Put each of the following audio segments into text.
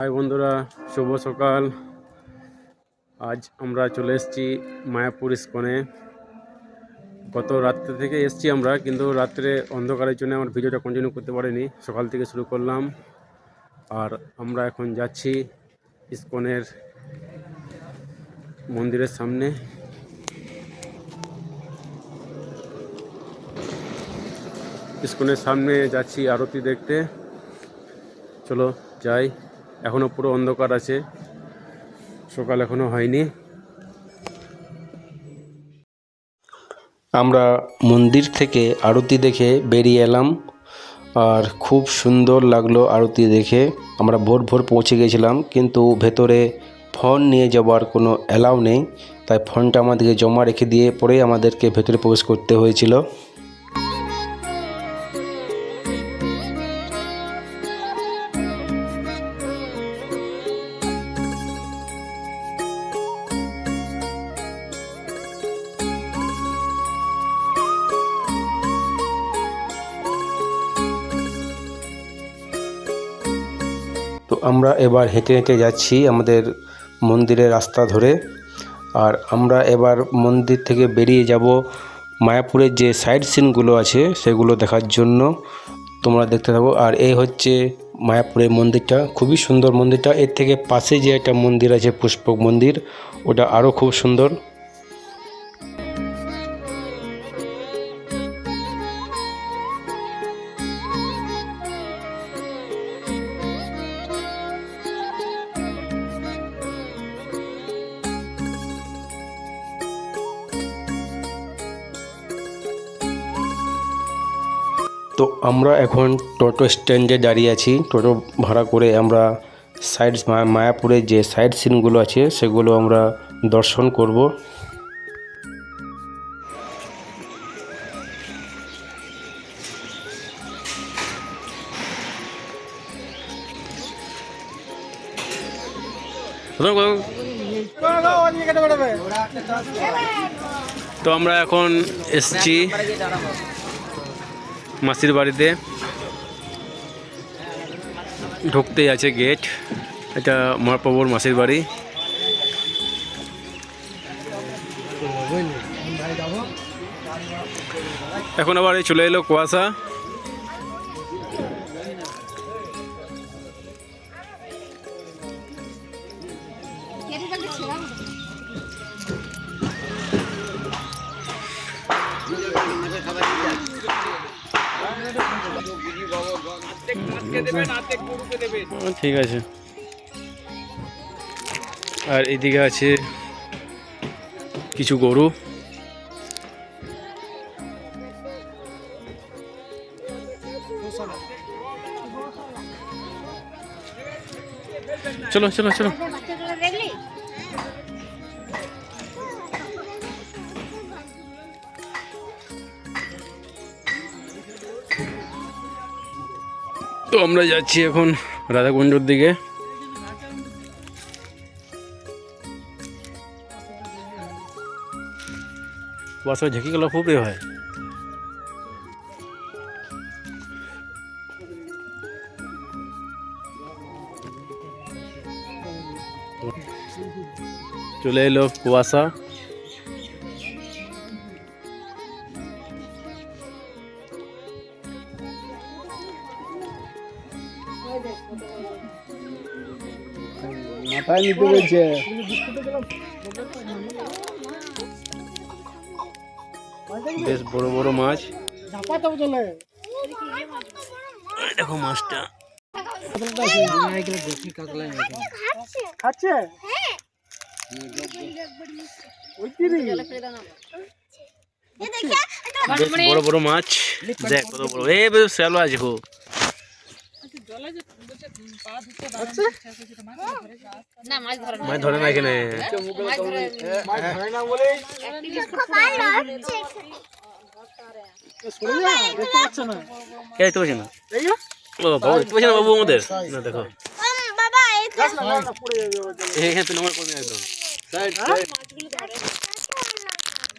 High বন্ধুরা, শুভ সকাল। আজ আমরা চলে এসেছি মায়াপুর ইস্কনে। গত রাত্রে থেকে এসেছি আমরা, কিন্তু রাত্রে অন্ধকারের জন্য আমার ভিডিওটা কন্টিনিউ করতে পারিনি। সকাল থেকে শুরু করলাম। আর আমরা এখন যাচ্ছি ইস্কনের মন্দিরের সামনে। ইস্কনের সামনে যাচ্ছি আরতি দেখতে। চলো যাই। এখনও পুরো অন্ধকার আছে। সকাল এখনও হয়নি। আমরা মন্দির থেকে আরতি দেখে বেরিয়ে এলাম আর খুব সুন্দর লাগল আরতি দেখে। আমরা ভোর ভোর পৌঁছে গেছিলাম, কিন্তু ভেতরে ফোন নিয়ে যাওয়ার কোনো অ্যালাউ নেই। তাই ফোনটা আমাদেরকে জমা রেখে দিয়ে পরেই আমাদেরকে ভেতরে প্রবেশ করতে হয়েছিল। আমরা এবার হেঁটে হেঁটে যাচ্ছি আমাদের মন্দিরের রাস্তা ধরে। আর আমরা এবার মন্দির থেকে বেরিয়ে যাব মায়াপুরের যে সাইড সিনগুলো আছে সেগুলো দেখার জন্য। তোমরা দেখতে থাকো। আর এই হচ্ছে মায়াপুরের মন্দিরটা। খুবই সুন্দর মন্দিরটা। এর থেকে পাশে যে একটা মন্দির আছে পুষ্পক মন্দির, ওটা আরও খুব সুন্দর। তো আমরা এখন টোটো স্ট্যান্ডে দাঁড়িয়ে আছি। টোটো ভাড়া করে আমরা সাইড মায়াপুরের যে সাইড সিনগুলো আছে, সেগুলো আমরা দর্শন করব। তো আমরা এখন এসছি মাসির বাড়িতে। ঢুকতেই আছে গেট এটা মহাপ্রভুর মাসির বাড়ি। এখন আবার চলে এলো কুয়াশা। ঠিক আছে। আর এদিকে আছে কিছু গরু। চলো চলো চলো। তো আমরা যাচ্ছি এখন। রাধাকুণ্ডর দিকে কুয়াশা ঝেঁকে গেলে খুব রে হয় চলে এলো কুয়াশা নিতে বলছে বেশ বড় বড় মাছ। দেখো মাছটা। খাচ্ছে? বেশ বড় বড় মাছ। দেখ কত বড়। এই বেশ শ্যালো আছে খুব মাছ ধরে না মাছ ধরে এখানে কে দেখতে পাচ্ছি না ও বাবু দেখতে পাচ্ছি না বাবু আমাদের না দেখো। এখানে তো নম্বর করবে একদম হ্যাঁ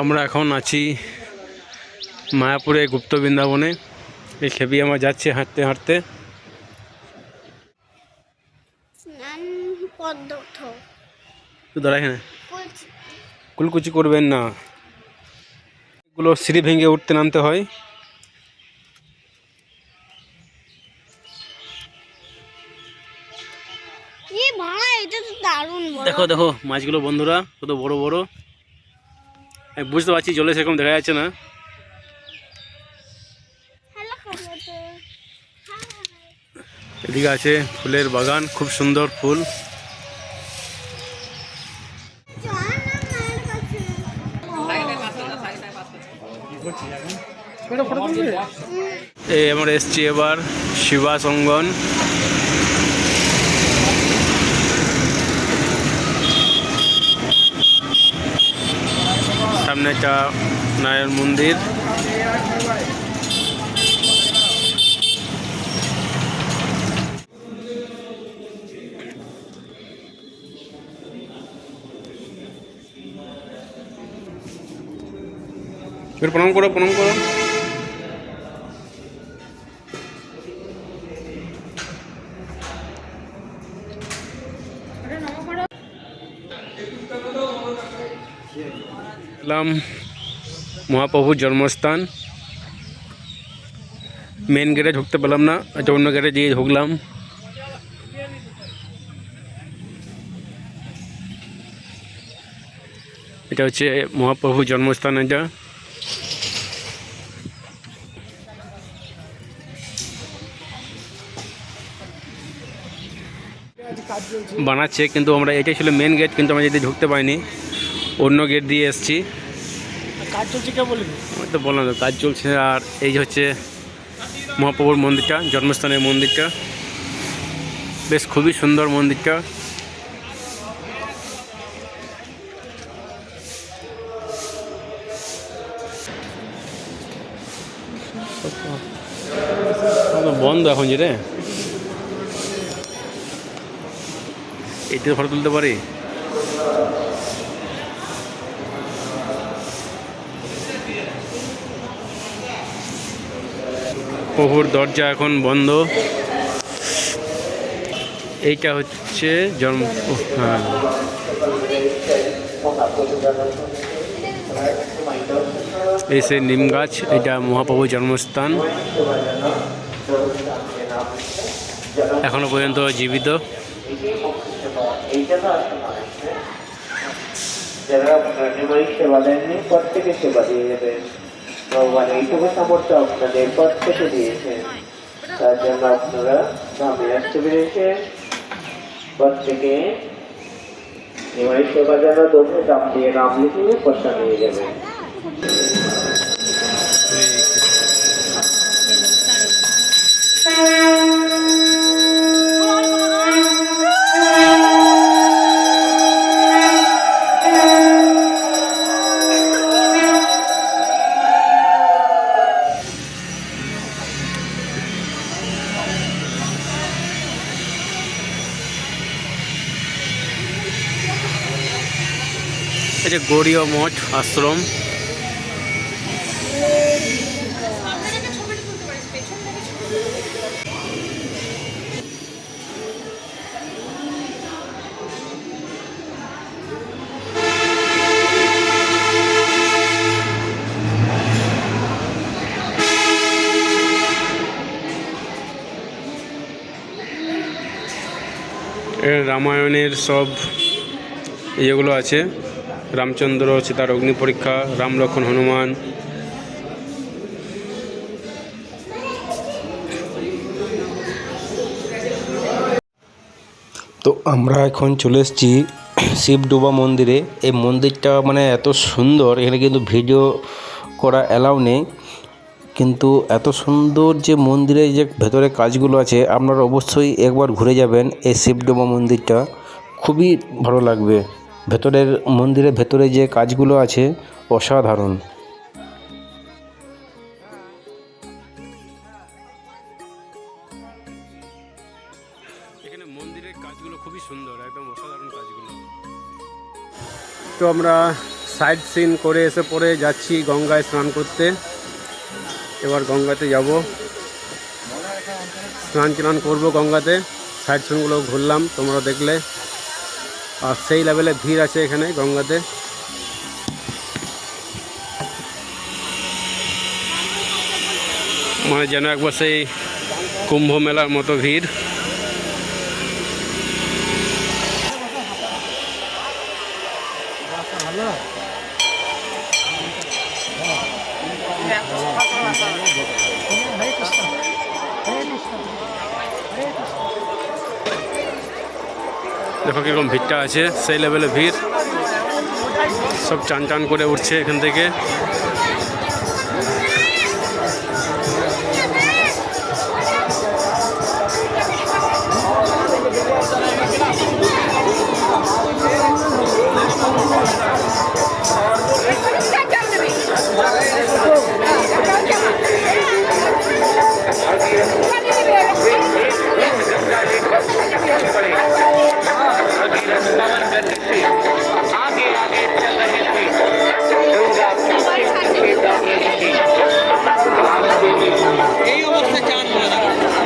আমরা এখন আছি মায়াপুরে গুপ্ত বৃন্দাবনে। এই খেবি আমার যাচ্ছে হাঁটতে হাঁটতে। স্নান পদ্ধত। তো দাঁড়া এখানে। কুলকুচি করবেন না। এগুলো সিঁড়ি ভেঙে উঠতে নামতে হয়। দেখো দেখো, মাছগুলো বন্ধুরা, কত বড় বড়। আমি বুঝতে পারছি, জলে সেরকম দেখা যাচ্ছে না। এদিকে আছে ফুলের বাগান, খুব সুন্দর ফুল। এই আমরা এসছি এবার শিবা সঙ্গন সামনে একটা নারায়ণ মন্দির। প্রণাম করো প্রণাম করো। এলাম মহাপ্রভুর জন্মস্থান। মেন গেটে ঢুকতে পেলাম না একটা অন্য গেটে দিয়ে ঢুকলাম। এটা হচ্ছে মহাপ্রভুর জন্মস্থান এটা। বানাচ্ছে, কিন্তু আমরা, এটাই ছিল মেন গেট কিন্তু আমরা যদি ঢুকতে পারিনি। অন্য গেট দিয়ে এসেছি। কাজ চলছে কে বলবি আমি তো বললাম কাজ চলছে আর এই হচ্ছে মহাপ্রভুর মন্দিরটা জন্মস্থানের মন্দিরটা। বেশ খুবই সুন্দর মন্দিরটা। বন্ধ এখন যে রে। ফটো তুলতে পারি? প্রভুর দরজা এখন বন্ধ। এইটা হচ্ছে জন্ম হ্যাঁ। এই সে নিম গাছ, এটা মহাপ্রভুর জন্মস্থান। এখনও পর্যন্ত জীবিত। যারা সেবা প্রত্যেকে সেবা দিয়ে ভগবান এইটুকু সামর্থ্য আপনাদের প্রত্যেকে দিয়েছেন। তার জন্য আপনারা নামে আসতে পেরেছেন। প্রত্যেকে নিমাই সেবা যেন দোষে দাম দিয়ে নাম লিখিয়ে পয়সা নিয়ে যাবেন। গড়ীয় মঠ আশ্রম। রামায়ণের সব ইয়েগুলো আছে। রামচন্দ্র সীতার অগ্নি পরীক্ষা, রামলক্ষণ হনুমান। তো আমরা এখন চলে এসেছি শিবডুবা মন্দিরে। এই মন্দিরটা মানে এত সুন্দর, এখানে কিন্তু ভিডিও করা অ্যালাউ নেই। কিন্তু এত সুন্দর যে মন্দিরের যে ভেতরে কাজগুলো আছে, আপনারা অবশ্যই একবার ঘুরে যাবেন এই শিবডুবা মন্দিরটা। খুবই ভালো লাগবে। ভেতরের মন্দিরের ভেতরে যে কাজগুলো আছে অসাধারণ। এখানে মন্দিরের কাজগুলো খুবই সুন্দর একদম অসাধারণ কাজগুলো। তো আমরা সাইড সিন করে এসে পরে যাচ্ছি গঙ্গায় স্নান করতে। এবার গঙ্গাতে যাব। স্নান টান করব গঙ্গাতে। সাইড সিনগুলো ঘুরলাম তোমরা দেখলে। আর সেই লেভেলে ভিড় আছে এখানে গঙ্গাতে। মানে যেন একবার সেই কুম্ভ মেলার মতো ভিড়। দেখো কীরকম ভিড়টা আছে সেই লেভেলে ভিড়। সব চান টান করে উঠছে এখান থেকে।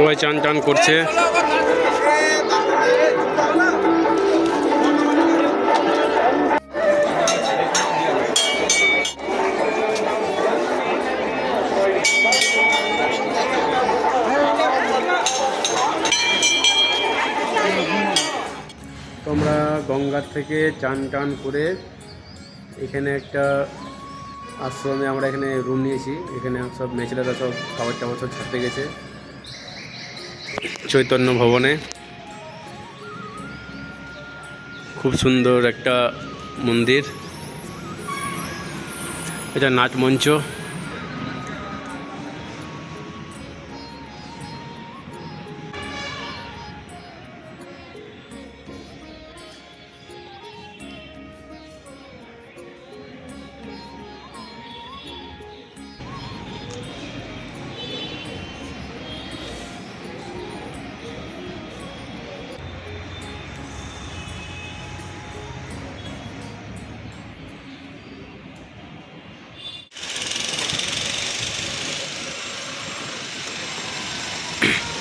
সবাই চান টান করছে। তোমরা গঙ্গার থেকে চান টান করে এখানে একটা আশ্রমে আমরা এখানে রুম নিয়েছি। এখানে সব মেয়েছেলেরা সব খাবার টাবার সব ছাড়তে গেছে। চৈতন্য ভবনে। খুব সুন্দর একটা মন্দির। এটা নাট মঞ্চ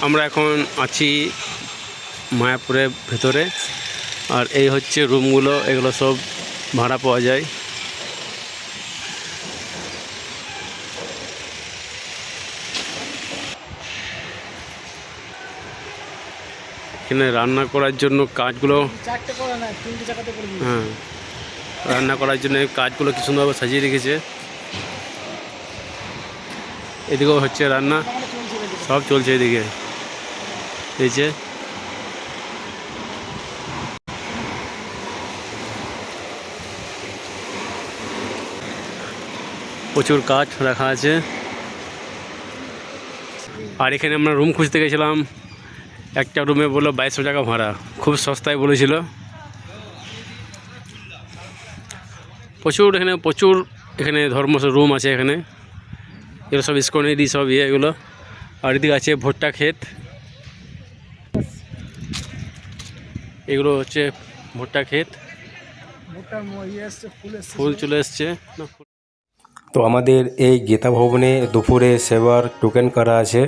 আমরা এখন আছি মায়াপুরের ভেতরে। আর এই হচ্ছে রুমগুলো এগুলো সব ভাড়া পাওয়া যায়। এখানে রান্না করার জন্য কাজগুলো হ্যাঁ রান্না করার জন্য কাজগুলো কি সুন্দরভাবে সাজিয়ে রেখেছে। এদিকেও হচ্ছে রান্না সব চলছে এদিকে। এই যে। প্রচুর কাঠ রাখা আছে। আর এখানে আমরা রুম খুঁজতে গেছিলাম। একটা রুমে বলল বাইশশো টাকা ভাড়া। খুব সস্তায় বলেছিল। প্রচুর এখানে প্রচুর এখানে ধর্ম রুম আছে এখানে। এগুলো সব ইস্কনেরই সব ইয়ে এগুলো। আর এদিকে আছে ভুট্টা ক্ষেত। এগুলো হচ্ছে ভুট্টা ক্ষেত। ইয়ে ফুল চলে এসছে। তো আমাদের এই গীতা ভবনে দুপুরে সেবার টোকেন করা আছে।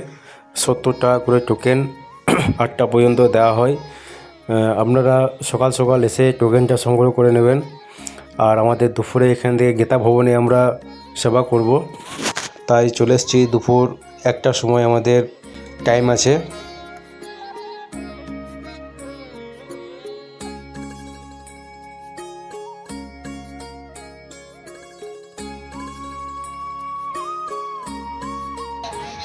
সত্তর টাকা করে টোকেন আটটা পর্যন্ত দেওয়া হয়। আপনারা সকাল সকাল এসে টোকেনটা সংগ্রহ করে নেবেন। আর আমাদের দুপুরে এখান থেকে গীতা ভবনে আমরা সেবা করব। তাই চলে এসেছি দুপুর একটা সময় আমাদের টাইম আছে।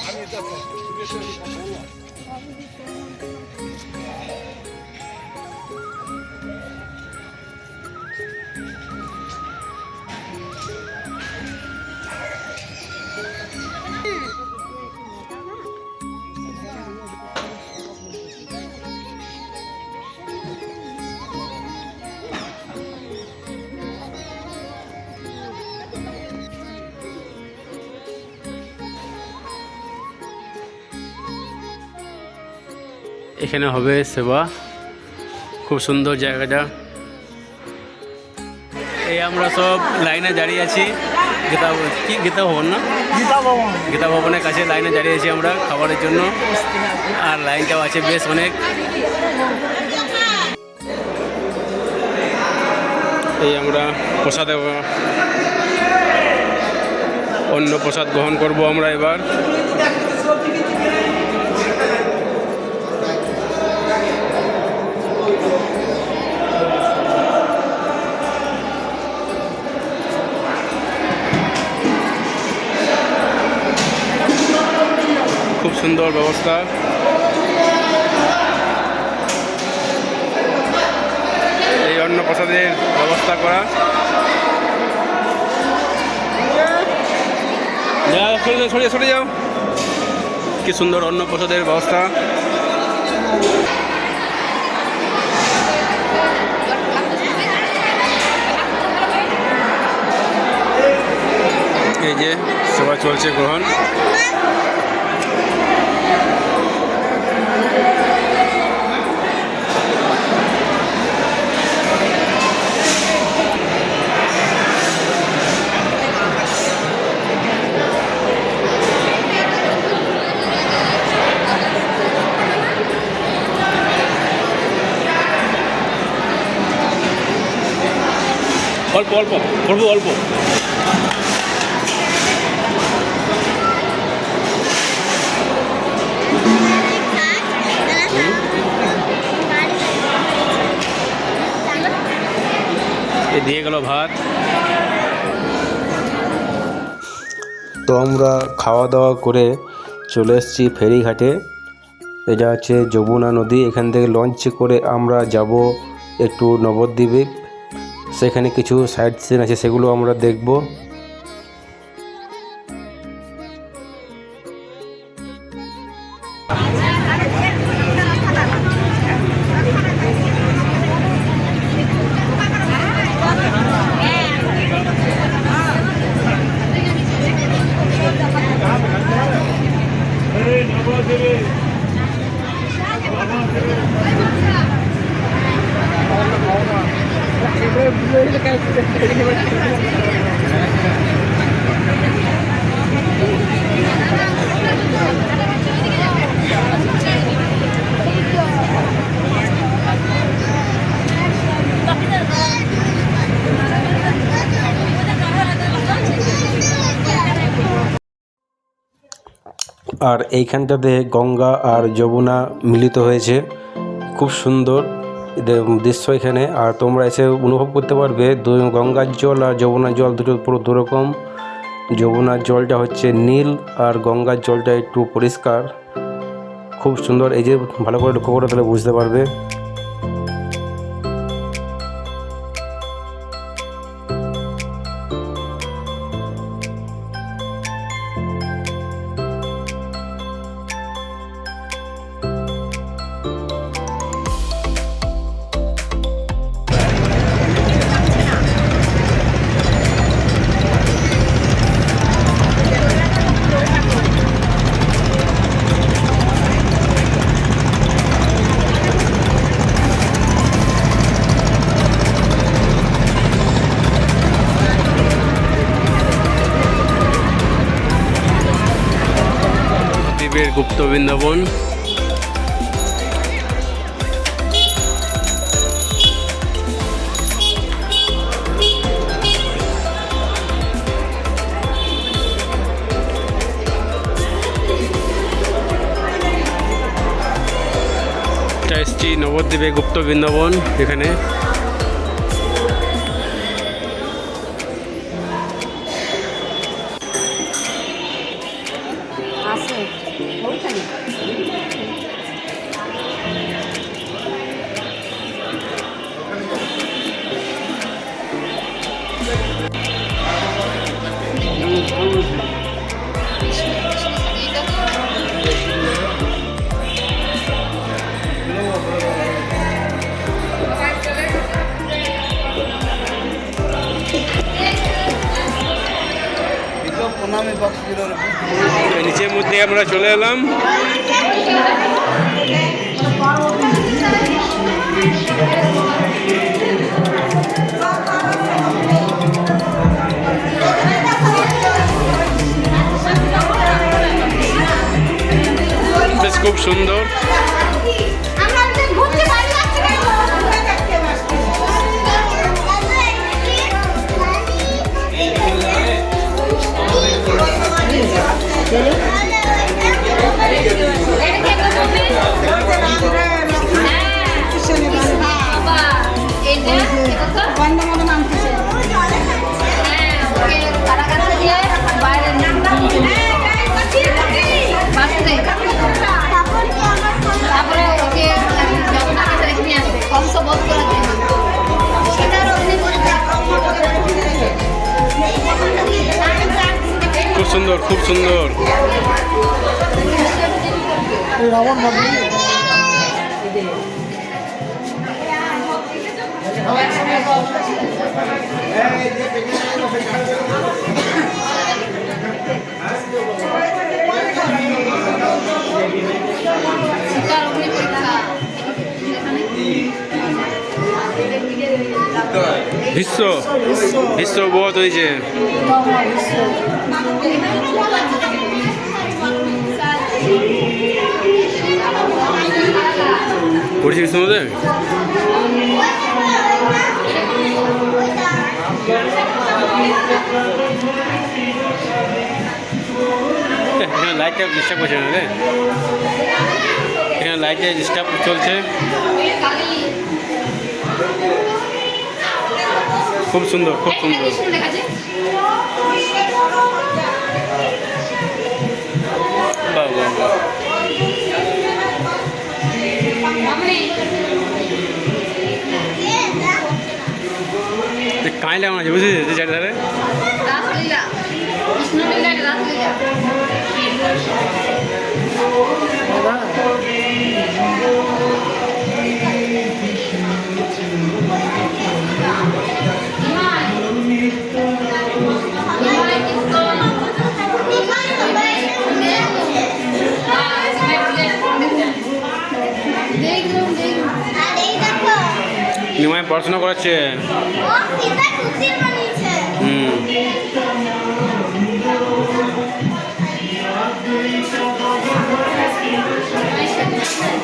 还没在跑，特别是你跑多了。এখানে হবে সেবা। খুব সুন্দর জায়গাটা। এই আমরা সব লাইনে দাঁড়িয়ে আছি। গীতা কি? গীতা ভবন না? গীতা ভবন। গীতা ভবনের কাছে লাইনে দাঁড়িয়ে আছি আমরা খাবারের জন্য। আর লাইনটাও আছে বেশ অনেক। এই আমরা প্রসাদে অন্য প্রসাদ গ্রহণ করব আমরা এবার। সুন্দর ব্যবস্থা। এই অন্ন প্রসাদের ব্যবস্থা করা। সরে সরে সরে যাও। কি সুন্দর অন্ন প্রসাদের ব্যবস্থা। এই যে, সেবা চলছে গ্রহণ। অল্প অল্প, করব অল্প। দিয়ে গেল ভাত। তো আমরা খাওয়া দাওয়া করে চলে এসেছি ফেরিঘাটে। এটা হচ্ছে যমুনা নদী। এখান থেকে লঞ্চে করে আমরা যাব একটু নবদ্বীপে। সেখানে কিছু সাইড সিন আছে সেগুলো আমরা দেখব। আর এইখানটাতে গঙ্গা আর যমুনা মিলিত হয়েছে। খুব সুন্দর দৃশ্য এখানে। আর তোমরা এসে অনুভব করতে পারবে গঙ্গার জল আর যমুনার জল দুটো পুরো দুরকম। যমুনার জলটা হচ্ছে নীল আর গঙ্গার জলটা একটু পরিষ্কার। খুব সুন্দর, এই যে ভালো করে লক্ষ্য করে তাহলে বুঝতে পারবে। নবদ্বীপে গুপ্ত বৃন্দাবন এখানে। খুব সুন্দর। সুন্দর খুব সুন্দর রাবণ বাবু সীতার অগ্নি পরীক্ষা বিশ্ব বিশ্ব বোধ হয়েছে পড়েছিস তোমাদের এখানে লাইটটা ডিস্টার্ব করছে না রে। এখানে লাইটটা ডিস্টার্ব চলছে। খুব সুন্দর খুব সুন্দর। বাহ বাহ বাহ। কাঁই লাগানো আছে বুঝেছিস? যে চারিধারে রাসলীলা। পড়াশোনা করাচ্ছে ও সীতা কুচির বানিয়েছে হুম।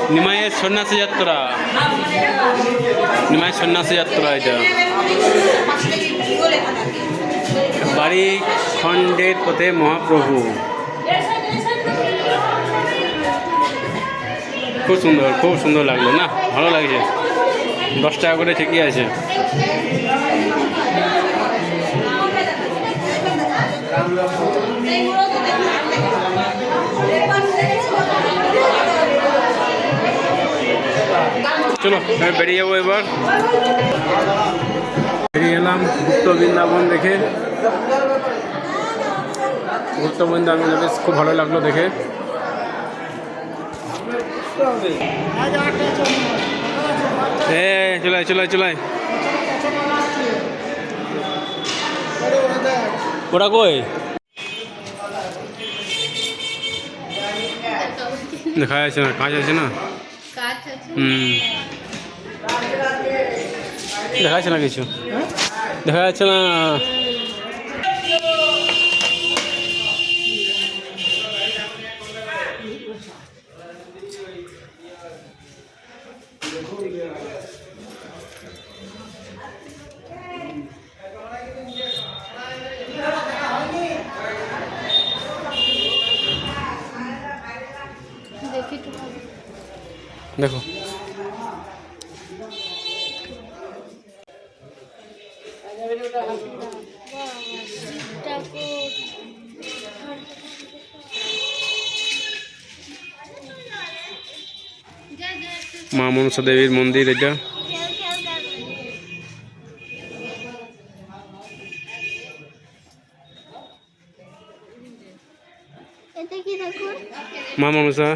নিমাইয়ের সন্ন্যাসী যাত্রা। নিমাইয়ের সন্ন্যাসী যাত্রা এটা। বাড়ি খণ্ডের পথে মহাপ্রভু। খুব সুন্দর খুব সুন্দর লাগল না? ভালো লাগছে। দশ টাকা করে ঠিকই আছে। চলো, আমি বেরিয়ে যাব এবার। বেরিয়ে এলাম গুপ্ত বৃন্দাবন দেখে। গুপ্ত বৃন্দাবন বেশ খুব ভালো লাগল দেখে। এ চলাই চলাই চলাই। ওরা কই? দেখা যাচ্ছে না কাজ আছে না। হুম। দেখা যাচ্ছে না কিছু? দেখা যাচ্ছে না। দেখো। মা মনসা দেবীর মন্দির এটা। মা মনসা।